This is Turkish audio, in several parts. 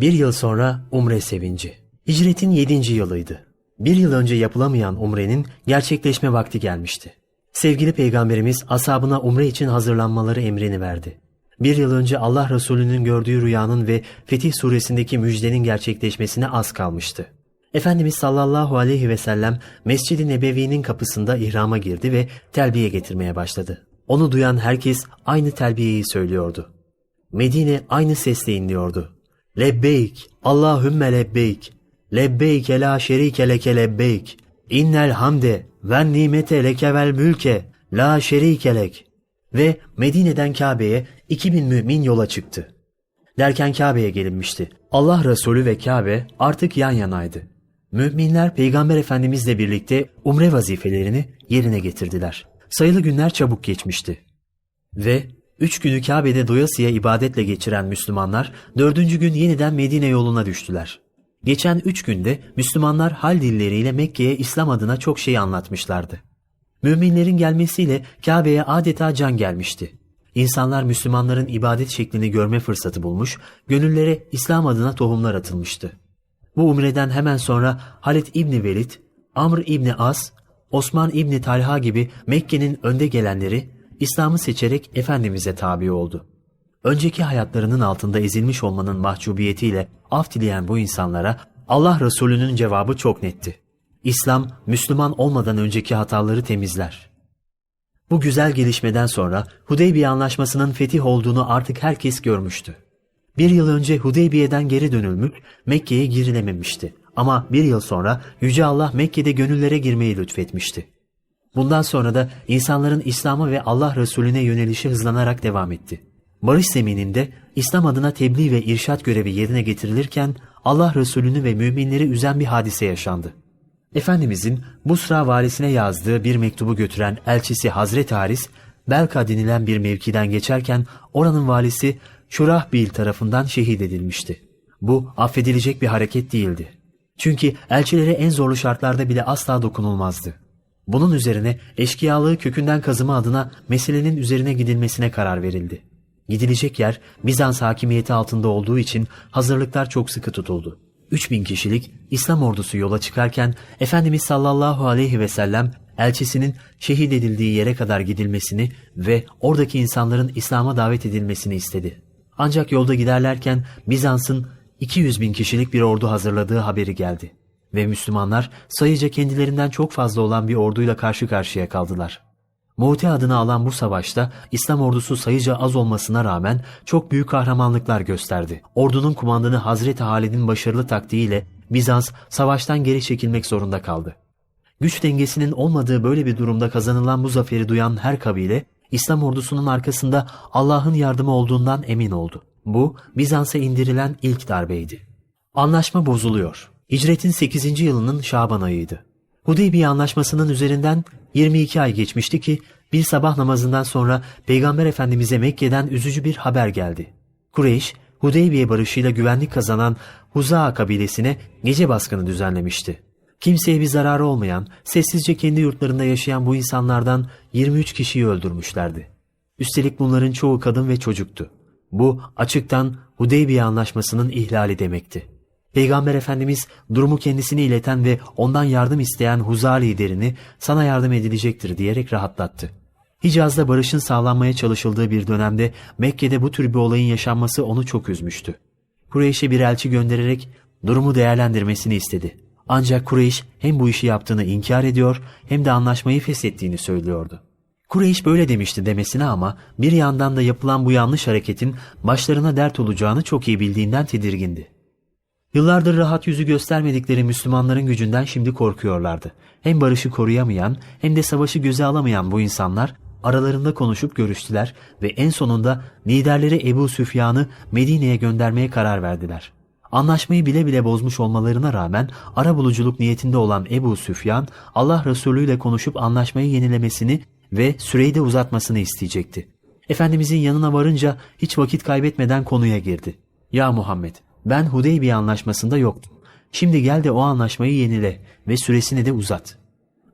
Bir yıl sonra Umre sevinci. Hicretin yedinci yılıydı. Bir yıl önce yapılamayan Umre'nin gerçekleşme vakti gelmişti. Sevgili Peygamberimiz ashabına Umre için hazırlanmaları emrini verdi. Bir yıl önce Allah Resulü'nün gördüğü rüyanın ve Fetih suresindeki müjdenin gerçekleşmesine az kalmıştı. Efendimiz sallallahu aleyhi ve sellem Mescid-i Nebevi'nin kapısında ihrama girdi ve telbiye getirmeye başladı. Onu duyan herkes aynı telbiyeyi söylüyordu. Medine aynı sesle inliyordu. Lebbeyk, Allahümme lebbeyk, lebbeyk la şerike leke lebbeyk, innel hamde ve nimete leke vel mülke, la şerike lek. Ve Medine'den Kabe'ye 2000 mümin yola çıktı. Derken Kabe'ye gelinmişti. Allah Resulü ve Kabe artık yan yanaydı. Müminler Peygamber Efendimizle birlikte umre vazifelerini yerine getirdiler. Sayılı günler çabuk geçmişti. Ve üç günü Kabe'de doyasıya ibadetle geçiren Müslümanlar dördüncü gün yeniden Medine yoluna düştüler. Geçen üç günde Müslümanlar hal dilleriyle Mekke'ye İslam adına çok şey anlatmışlardı. Müminlerin gelmesiyle Kabe'ye adeta can gelmişti. İnsanlar Müslümanların ibadet şeklini görme fırsatı bulmuş, gönüllere İslam adına tohumlar atılmıştı. Bu umreden hemen sonra Halid İbni Velid, Amr İbni As, Osman İbni Talha gibi Mekke'nin önde gelenleri İslam'ı seçerek Efendimiz'e tabi oldu. Önceki hayatlarının altında ezilmiş olmanın mahcubiyetiyle af dileyen bu insanlara Allah Resulü'nün cevabı çok netti. İslam, Müslüman olmadan önceki hataları temizler. Bu güzel gelişmeden sonra Hudeybiye Anlaşması'nın fetih olduğunu artık herkes görmüştü. Bir yıl önce Hudeybiye'den geri dönülmüş, Mekke'ye girilememişti. Ama bir yıl sonra Yüce Allah Mekke'de gönüllere girmeyi lütfetmişti. Bundan sonra da insanların İslam'a ve Allah Resulüne yönelişi hızlanarak devam etti. Barış zemininde İslam adına tebliğ ve irşat görevi yerine getirilirken Allah Resulünü ve müminleri üzen bir hadise yaşandı. Efendimizin Busra valisine yazdığı bir mektubu götüren elçisi Hazreti Haris, Belka denilen bir mevkiden geçerken oranın valisi Şurahbil tarafından şehit edilmişti. Bu affedilecek bir hareket değildi. Çünkü elçilere en zorlu şartlarda bile asla dokunulmazdı. Bunun üzerine eşkıyalığı kökünden kazıma adına meselenin üzerine gidilmesine karar verildi. Gidilecek yer Bizans hakimiyeti altında olduğu için hazırlıklar çok sıkı tutuldu. 3000 kişilik İslam ordusu yola çıkarken Efendimiz sallallahu aleyhi ve sellem elçisinin şehit edildiği yere kadar gidilmesini ve oradaki insanların İslam'a davet edilmesini istedi. Ancak yolda giderlerken Bizans'ın 200 bin kişilik bir ordu hazırladığı haberi geldi. Ve Müslümanlar sayıca kendilerinden çok fazla olan bir orduyla karşı karşıya kaldılar. Mu'te adını alan bu savaşta İslam ordusu sayıca az olmasına rağmen çok büyük kahramanlıklar gösterdi. Ordunun kumandanı Hazreti Halid'in başarılı taktiğiyle Bizans savaştan geri çekilmek zorunda kaldı. Güç dengesinin olmadığı böyle bir durumda kazanılan bu zaferi duyan her kabile İslam ordusunun arkasında Allah'ın yardımı olduğundan emin oldu. Bu Bizans'a indirilen ilk darbeydi. Anlaşma bozuluyor. Hicretin 8. yılının Şaban ayıydı. Hudeybiye anlaşmasının üzerinden 22 ay geçmişti ki bir sabah namazından sonra Peygamber Efendimiz'e Mekke'den üzücü bir haber geldi. Kureyş, Hudeybiye barışıyla güvenlik kazanan Huza'a kabilesine gece baskını düzenlemişti. Kimseye bir zararı olmayan, sessizce kendi yurtlarında yaşayan bu insanlardan 23 kişiyi öldürmüşlerdi. Üstelik bunların çoğu kadın ve çocuktu. Bu açıktan Hudeybiye anlaşmasının ihlali demekti. Peygamber Efendimiz durumu kendisine ileten ve ondan yardım isteyen Huza liderini sana yardım edilecektir diyerek rahatlattı. Hicaz'da barışın sağlanmaya çalışıldığı bir dönemde Mekke'de bu tür bir olayın yaşanması onu çok üzmüştü. Kureyş'e bir elçi göndererek durumu değerlendirmesini istedi. Ancak Kureyş hem bu işi yaptığını inkar ediyor hem de anlaşmayı feshettiğini söylüyordu. Kureyş böyle demişti demesine ama bir yandan da yapılan bu yanlış hareketin başlarına dert olacağını çok iyi bildiğinden tedirgindi. Yıllardır rahat yüzü göstermedikleri Müslümanların gücünden şimdi korkuyorlardı. Hem barışı koruyamayan hem de savaşı göze alamayan bu insanlar aralarında konuşup görüştüler ve en sonunda liderleri Ebu Süfyan'ı Medine'ye göndermeye karar verdiler. Anlaşmayı bile bile bozmuş olmalarına rağmen ara buluculuk niyetinde olan Ebu Süfyan Allah Resulü ile konuşup anlaşmayı yenilemesini ve süreyi de uzatmasını isteyecekti. Efendimizin yanına varınca hiç vakit kaybetmeden konuya girdi. Ya Muhammed ben Hudeybiye anlaşmasında yoktum. Şimdi gel de o anlaşmayı yenile ve süresini de uzat.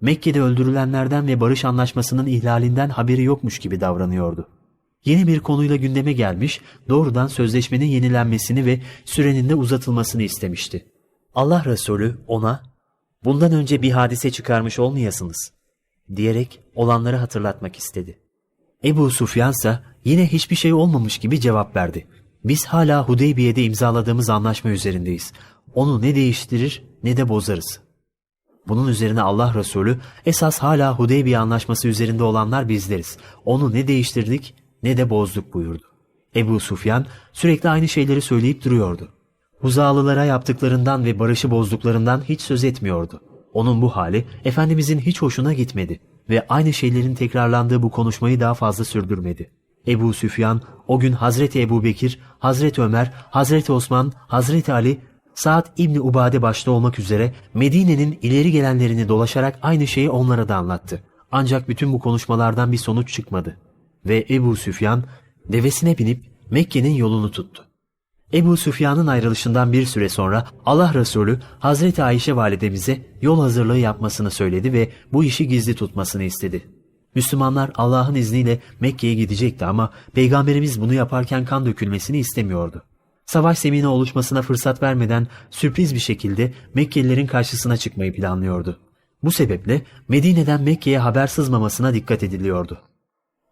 Mekke'de öldürülenlerden ve barış anlaşmasının ihlalinden haberi yokmuş gibi davranıyordu. Yeni bir konuyla gündeme gelmiş, doğrudan sözleşmenin yenilenmesini ve sürenin de uzatılmasını istemişti. Allah Resulü ona, bundan önce bir hadise çıkarmış olmayasınız, diyerek olanları hatırlatmak istedi. Ebu Sufyan ise yine hiçbir şey olmamış gibi cevap verdi. Biz hala Hudeybiye'de imzaladığımız anlaşma üzerindeyiz. Onu ne değiştirir ne de bozarız. Bunun üzerine Allah Resulü esas hala Hudeybiye anlaşması üzerinde olanlar bizleriz. Onu ne değiştirdik ne de bozduk buyurdu. Ebu Sufyan sürekli aynı şeyleri söyleyip duruyordu. Huzalılara yaptıklarından ve barışı bozduklarından hiç söz etmiyordu. Onun bu hali Efendimizin hiç hoşuna gitmedi ve aynı şeylerin tekrarlandığı bu konuşmayı daha fazla sürdürmedi. Ebu Süfyan o gün Hazreti Ebu Bekir, Hazreti Ömer, Hazreti Osman, Hazreti Ali, Saad İbni Ubade başta olmak üzere Medine'nin ileri gelenlerini dolaşarak aynı şeyi onlara da anlattı. Ancak bütün bu konuşmalardan bir sonuç çıkmadı. Ve Ebu Süfyan devesine binip Mekke'nin yolunu tuttu. Ebu Süfyan'ın ayrılışından bir süre sonra Allah Resulü Hazreti Ayşe validemize yol hazırlığı yapmasını söyledi ve bu işi gizli tutmasını istedi. Müslümanlar Allah'ın izniyle Mekke'ye gidecekti ama Peygamberimiz bunu yaparken kan dökülmesini istemiyordu. Savaş zemini oluşmasına fırsat vermeden sürpriz bir şekilde Mekkelilerin karşısına çıkmayı planlıyordu. Bu sebeple Medine'den Mekke'ye haber sızmamasına dikkat ediliyordu.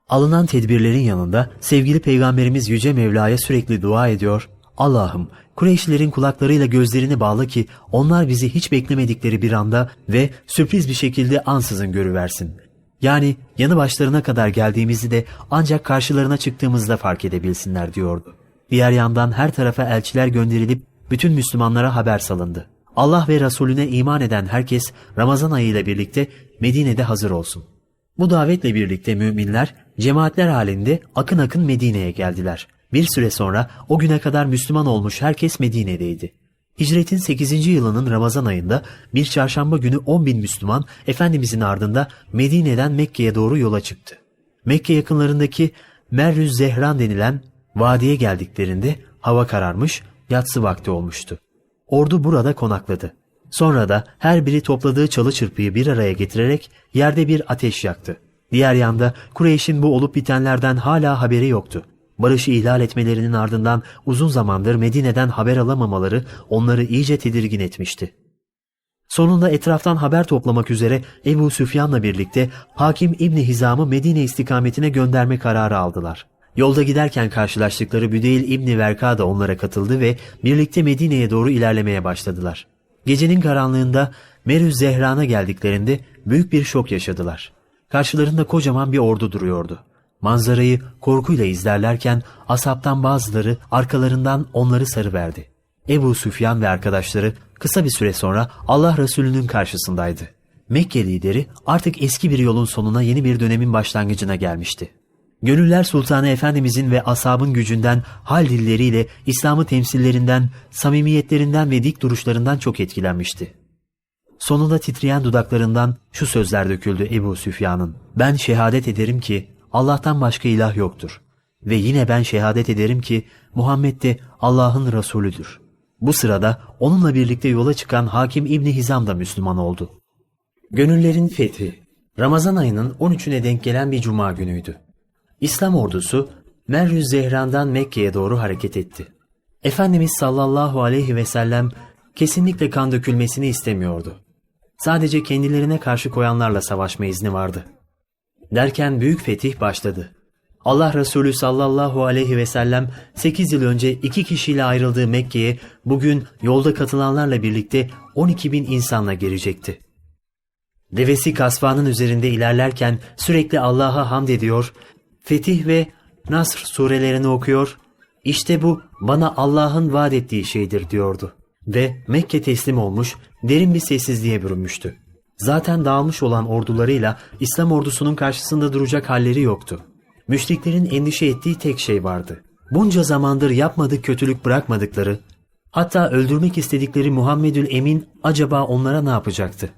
Alınan tedbirlerin yanında sevgili Peygamberimiz Yüce Mevla'ya sürekli dua ediyor, Allah'ım Kureyşlilerin kulaklarıyla gözlerini bağla ki onlar bizi hiç beklemedikleri bir anda ve sürpriz bir şekilde ansızın görüversin. Yani yanı başlarına kadar geldiğimizi de ancak karşılarına çıktığımızda fark edebilsinler diyordu. Diğer yandan her tarafa elçiler gönderilip bütün Müslümanlara haber salındı. Allah ve Resulüne iman eden herkes Ramazan ayı ile birlikte Medine'de hazır olsun. Bu davetle birlikte müminler cemaatler halinde akın akın Medine'ye geldiler. Bir süre sonra o güne kadar Müslüman olmuş herkes Medine'deydi. Hicretin 8. yılının Ramazan ayında bir çarşamba günü 10 bin Müslüman Efendimizin ardında Medine'den Mekke'ye doğru yola çıktı. Mekke yakınlarındaki Merrüz Zehran denilen vadiye geldiklerinde hava kararmış, yatsı vakti olmuştu. Ordu burada konakladı. Sonra da her biri topladığı çalı çırpıyı bir araya getirerek yerde bir ateş yaktı. Diğer yanda Kureyş'in bu olup bitenlerden hala haberi yoktu. Barışı ihlal etmelerinin ardından uzun zamandır Medine'den haber alamamaları onları iyice tedirgin etmişti. Sonunda etraftan haber toplamak üzere Ebu Süfyan'la birlikte Hakim İbni Hizam'ı Medine istikametine gönderme kararı aldılar. Yolda giderken karşılaştıkları Büdeyl İbni Verka da onlara katıldı ve birlikte Medine'ye doğru ilerlemeye başladılar. Gecenin karanlığında Merüz Zehran'a geldiklerinde büyük bir şok yaşadılar. Karşılarında kocaman bir ordu duruyordu. Manzarayı korkuyla izlerlerken asaptan bazıları arkalarından onları sarıverdi. Ebu Süfyan ve arkadaşları kısa bir süre sonra Allah Resulü'nün karşısındaydı. Mekke lideri artık eski bir yolun sonuna yeni bir dönemin başlangıcına gelmişti. Gönüller Sultanı Efendimizin ve asabın gücünden, hal dilleriyle, İslam'ı temsillerinden, samimiyetlerinden ve dik duruşlarından çok etkilenmişti. Sonunda titreyen dudaklarından şu sözler döküldü Ebu Süfyan'ın. Ben şehadet ederim ki Allah'tan başka ilah yoktur. Ve yine ben şehadet ederim ki Muhammed de Allah'ın Resulüdür. Bu sırada onunla birlikte yola çıkan Hakim İbni Hizam da Müslüman oldu. Gönüllerin fethi Ramazan ayının 13'üne denk gelen bir cuma günüydü. İslam ordusu Merrüz Zehran'dan Mekke'ye doğru hareket etti. Efendimiz sallallahu aleyhi ve sellem kesinlikle kan dökülmesini istemiyordu. Sadece kendilerine karşı koyanlarla savaşma izni vardı. Derken büyük fetih başladı. Allah Resulü sallallahu aleyhi ve sellem 8 yıl önce iki kişiyle ayrıldığı Mekke'ye bugün yolda katılanlarla birlikte 12 bin insanla girecekti. Devesi kasvanın üzerinde ilerlerken sürekli Allah'a hamd ediyor, Fetih ve Nasr surelerini okuyor, işte bu bana Allah'ın vaat ettiği şeydir diyordu. Ve Mekke teslim olmuş, derin bir sessizliğe bürünmüştü. Zaten dağılmış olan ordularıyla İslam ordusunun karşısında duracak halleri yoktu. Müşriklerin endişe ettiği tek şey vardı. Bunca zamandır yapmadık kötülük bırakmadıkları, hatta öldürmek istedikleri Muhammedül Emin acaba onlara ne yapacaktı?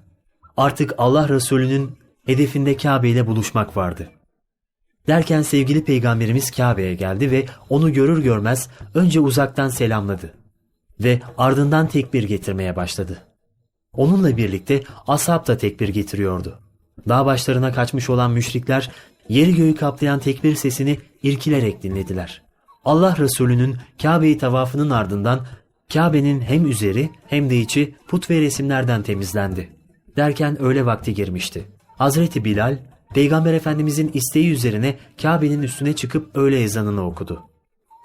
Artık Allah Resulü'nün hedefinde Kabe ile buluşmak vardı. Derken sevgili peygamberimiz Kabe'ye geldi ve onu görür görmez önce uzaktan selamladı ve ardından tekbir getirmeye başladı. Onunla birlikte ashab da tekbir getiriyordu. Dağ başlarına kaçmış olan müşrikler Yeri göğü kaplayan tekbir sesini irkilerek dinlediler. Allah Resulü'nün Kabe'yi tavafının ardından Kabe'nin hem üzeri hem de içi put ve resimlerden temizlendi. Derken öğle vakti girmişti. Hazreti Bilal, Peygamber Efendimizin isteği üzerine Kabe'nin üstüne çıkıp öğle ezanını okudu.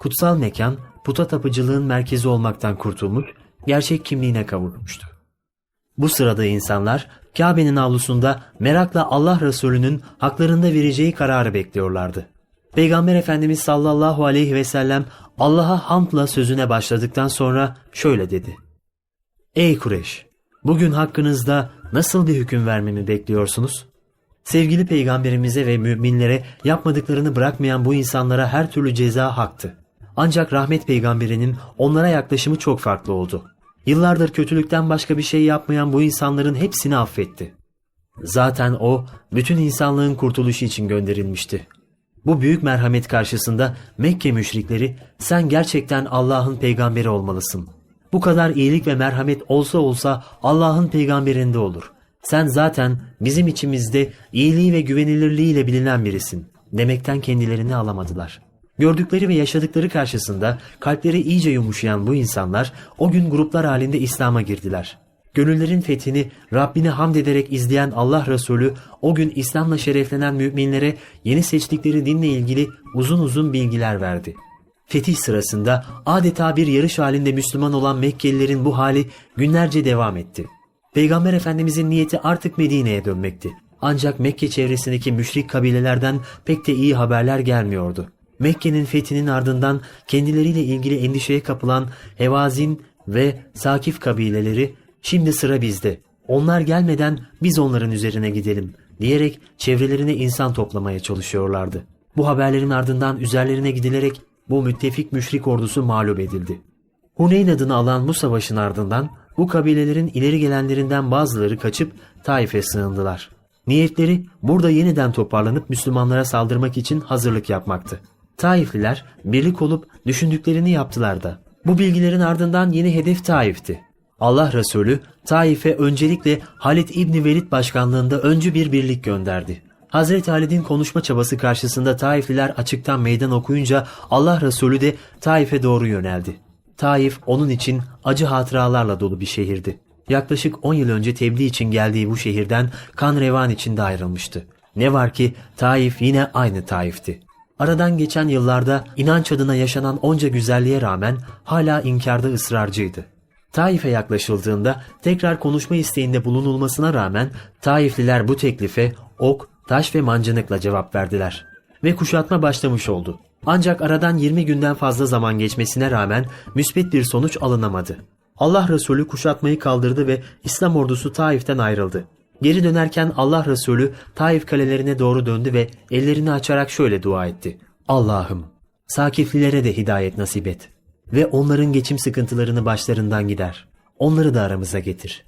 Kutsal mekan, puta tapıcılığın merkezi olmaktan kurtulmuş, gerçek kimliğine kavuşmuştu. Bu sırada insanlar Kabe'nin avlusunda merakla Allah Resulü'nün haklarında vereceği kararı bekliyorlardı. Peygamber Efendimiz sallallahu aleyhi ve sellem Allah'a hamdla sözüne başladıktan sonra şöyle dedi. Ey Kureş! Bugün hakkınızda nasıl bir hüküm vermemi bekliyorsunuz? Sevgili peygamberimize ve müminlere yapmadıklarını bırakmayan bu insanlara her türlü ceza haktı. Ancak rahmet peygamberinin onlara yaklaşımı çok farklı oldu. Yıllardır kötülükten başka bir şey yapmayan bu insanların hepsini affetti. Zaten o bütün insanlığın kurtuluşu için gönderilmişti. Bu büyük merhamet karşısında Mekke müşrikleri sen gerçekten Allah'ın peygamberi olmalısın. Bu kadar iyilik ve merhamet olsa olsa Allah'ın peygamberinde olur. Sen zaten bizim içimizde iyiliği ve güvenilirliğiyle bilinen birisin demekten kendilerini alamadılar. Gördükleri ve yaşadıkları karşısında kalpleri iyice yumuşayan bu insanlar o gün gruplar halinde İslam'a girdiler. Gönüllerin fethini Rabbine hamd ederek izleyen Allah Resulü o gün İslam'la şereflenen müminlere yeni seçtikleri dinle ilgili uzun uzun bilgiler verdi. Fetih sırasında adeta bir yarış halinde Müslüman olan Mekkelilerin bu hali günlerce devam etti. Peygamber Efendimizin niyeti artık Medine'ye dönmekti. Ancak Mekke çevresindeki müşrik kabilelerden pek de iyi haberler gelmiyordu. Mekke'nin fethinin ardından kendileriyle ilgili endişeye kapılan Hevazin ve Sakif kabileleri şimdi sıra bizde. Onlar gelmeden biz onların üzerine gidelim diyerek çevrelerine insan toplamaya çalışıyorlardı. Bu haberlerin ardından üzerlerine gidilerek bu müttefik müşrik ordusu mağlup edildi. Huneyn adını alan bu savaşın ardından bu kabilelerin ileri gelenlerinden bazıları kaçıp Taif'e sığındılar. Niyetleri burada yeniden toparlanıp Müslümanlara saldırmak için hazırlık yapmaktı. Taifliler birlik olup düşündüklerini yaptılar da. Bu bilgilerin ardından yeni hedef Taif'ti. Allah Resulü Taif'e öncelikle Halid İbni Velid başkanlığında öncü bir birlik gönderdi. Hazreti Halid'in konuşma çabası karşısında Taifliler açıktan meydan okuyunca Allah Resulü de Taif'e doğru yöneldi. Taif onun için acı hatıralarla dolu bir şehirdi. Yaklaşık 10 yıl önce tebliğ için geldiği bu şehirden kan revan içinde ayrılmıştı. Ne var ki Taif yine aynı Taif'ti. Aradan geçen yıllarda inanç adına yaşanan onca güzelliğe rağmen hala inkarda ısrarcıydı. Taif'e yaklaşıldığında tekrar konuşma isteğinde bulunulmasına rağmen Taifliler bu teklife ok, taş ve mancınıkla cevap verdiler. Ve kuşatma başlamış oldu. Ancak aradan 20 günden fazla zaman geçmesine rağmen müsbet bir sonuç alınamadı. Allah Resulü kuşatmayı kaldırdı ve İslam ordusu Taif'ten ayrıldı. Geri dönerken Allah Resulü Taif kalelerine doğru döndü ve ellerini açarak şöyle dua etti. Allah'ım Sakiflilere de hidayet nasip et ve onların geçim sıkıntılarını başlarından gider. Onları da aramıza getir.